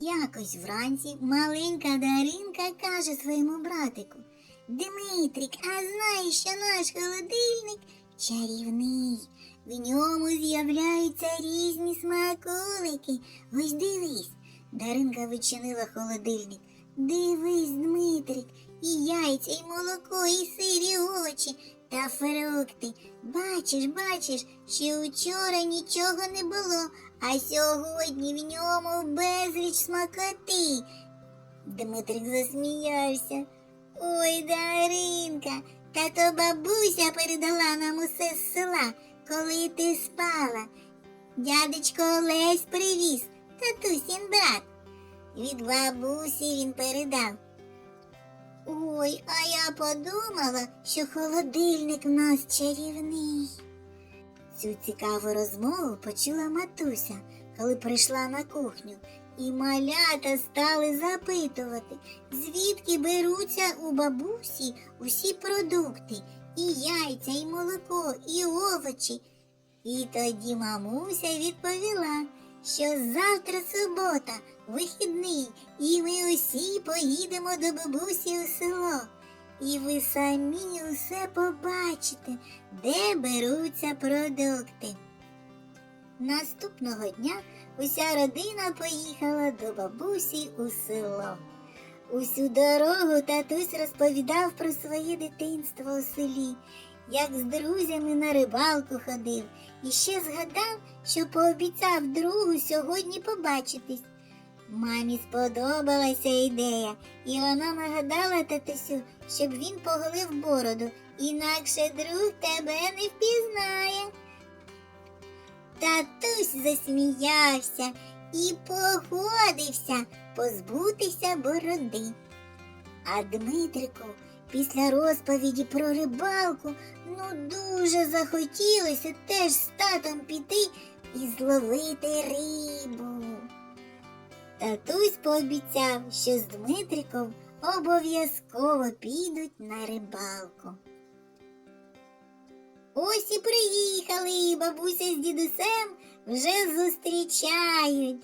Якось вранці маленька Даринка каже своєму братику Дмитрик, а знаєш, що наш холодильник чарівний. В ньому з'являються різні смаколики. Ось дивись. Даринка вичинила холодильник. Дивись, Дмитрик, і яйця, і молоко, і сирі овочі та фрукти. Бачиш, бачиш, що вчора нічого не було, а сьогодні в ньому безліч смакоти. Дмитрик засміявся. Ой, Даринка, та то бабуся передала нам усе з села, коли ти спала. Дядечко Олесь привіз, татусін брат. Від бабусі він передав. Ой, а я подумала, що холодильник в нас чарівний. Цю цікаву розмову почула матуся, коли прийшла на кухню, і малята стали запитувати, звідки беруться у бабусі усі продукти, і яйця, і молоко, і овочі. І тоді мамуся відповіла, що завтра субота, вихідний, і ми усі поїдемо до бабусі у село. І ви самі усе побачите, де беруться продукти. Наступного дня уся родина поїхала до бабусі у село. Усю дорогу татусь розповідав про своє дитинство у селі, як з друзями на рибалку ходив, і ще згадав, що пообіцяв другу сьогодні побачитись. Мамі сподобалася ідея, і вона нагадала татусю, щоб він поголив бороду, інакше друг тебе не впізнає. Татусь засміявся і погодився позбутися бороди. А Дмитрику після розповіді про рибалку ну дуже захотілося теж з татом піти і зловити рибу. Татусь пообіцяв, що з Дмитриком обов'язково підуть на рибалку. Ось і приїхали, бабуся з дідусем вже зустрічають.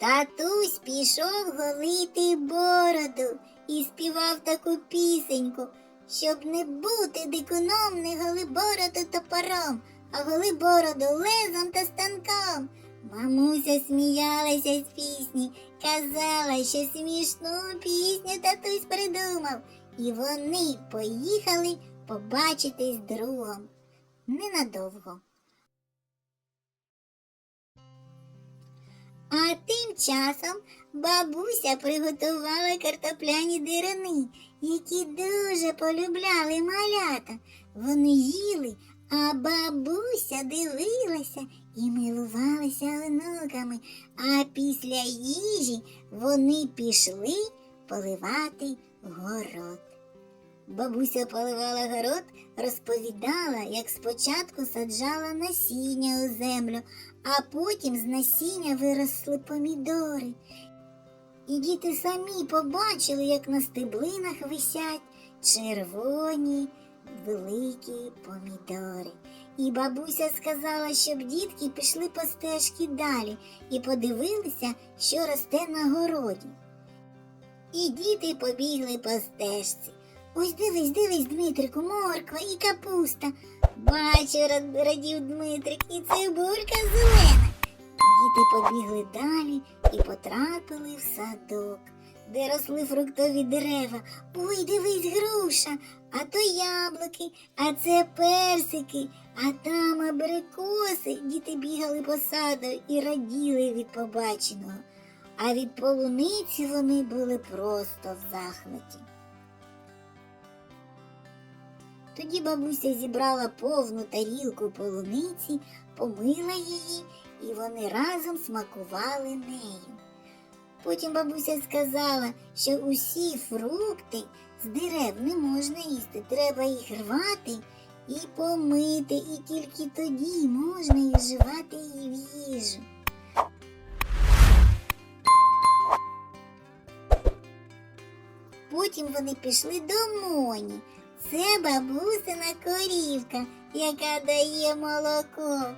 Татусь пішов голити бороду і співав таку пісеньку, щоб не бути дикуном, не голи бороду топором, а голи бороду лезом та станком. Мамуся сміялася з пісні, казала, що смішну пісню татусь придумав, і вони поїхали побачитись з другом. Ненадовго. А тим часом бабуся приготувала картопляні дирини, які дуже полюбляли малята. Вони їли, а бабуся дивилася і милувалася онуками. А після їжі вони пішли поливати город. Бабуся поливала город, розповідала, як спочатку саджала насіння у землю, а потім з насіння виросли помідори. І діти самі побачили, як на стеблинах висять червоні великі помідори. І бабуся сказала, щоб дітки пішли по стежці далі і подивилися, що росте на городі. І діти побігли по стежці. Ось дивись, дивись, Дмитрику, морква і капуста. Бачу, радів Дмитрик, і цибулька зелена. Діти побігли далі і потрапили в садок, де росли фруктові дерева. Ой, дивись, груша, а то яблуки, а це персики, а там абрикоси. Діти бігали по саду і раділи від побаченого. А від полуниці вони були просто в захваті. Тоді бабуся зібрала повну тарілку полуниці, помила її, і вони разом смакували нею. Потім бабуся сказала, що усі фрукти з дерев не можна їсти, треба їх рвати і помити, і тільки тоді можна їх вживати її в їжу. Потім вони пішли до Моні. Це бабусина корівка, яка дає молоко.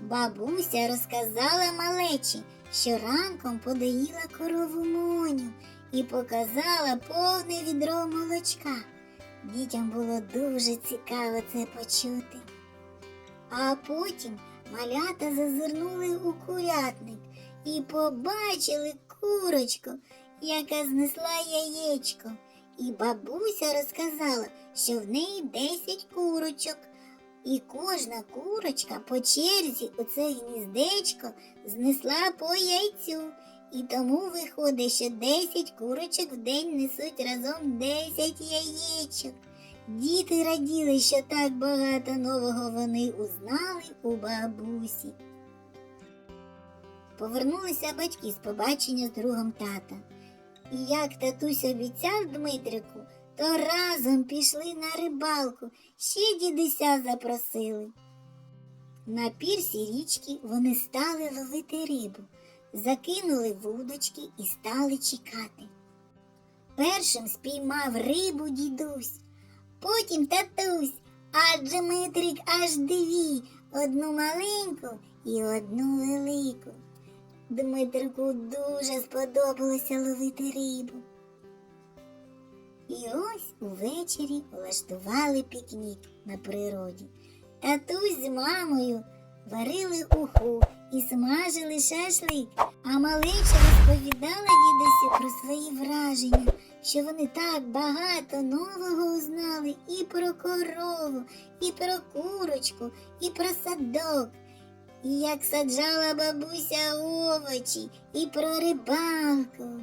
Бабуся розказала малечі, що ранком подоїла корову Моню і показала повне відро молочка. Дітям було дуже цікаво це почути. А потім малята зазирнули у курятник і побачили курочку, яка знесла яєчко. І бабуся розказала, що в неї 10 курочок. І кожна курочка по черзі у це гніздечко знесла по яйцю. І тому виходить, що 10 курочок в день несуть разом 10 яєчок. Діти раділи, що так багато нового вони узнали у бабусі. Повернулися батьки з побачення з другом тата. І як татусь обіцяв Дмитрику, то разом пішли на рибалку, ще дідуся запросили. На пірсі річки вони стали ловити рибу, закинули вудочки і стали чекати. Першим спіймав рибу дідусь, потім татусь, а Дмитрик аж дві, одну маленьку і одну велику. Дмитрику дуже сподобалося ловити рибу. І ось увечері влаштували пікнік на природі. Татусь з мамою варили уху і смажили шашлик, а малеча розповідала дідусю про свої враження, що вони так багато нового узнали і про корову, і про курочку, і про садок. І як саджала бабуся овочі, і про рибалку.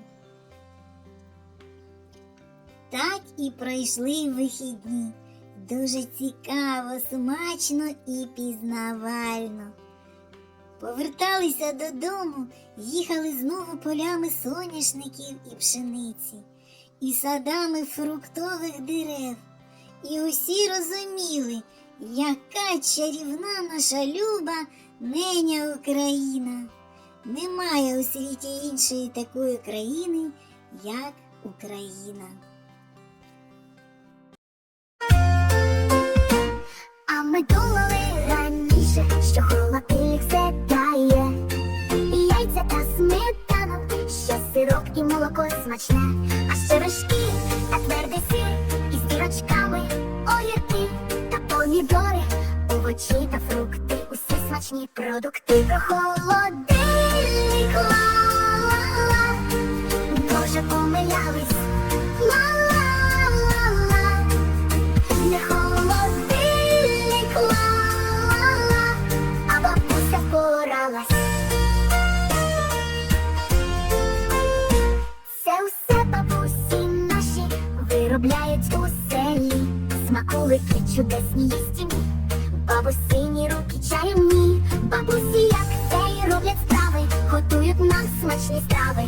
Так і пройшли вихідні. Дуже цікаво, смачно і пізнавально. Поверталися додому, їхали знову полями соняшників і пшениці, і садами фруктових дерев. І усі розуміли, яка чарівна наша люба неня Україна. Немає у світі іншої такої країни, як Україна. Ми думали раніше, що холодильник все дає. І яйця та сметанок, ще сироп і молоко смачне, а ще вершки та твердий сир із дірочками, огірки та помідори, овочі та фрукти, усі смачні продукти. Про холодильник ла-ла-ла, може помилялись. Смаколики чудесні їстівні, бабусині руки чарівні, бабусі, як й роблять справи, готують нам смачні страви.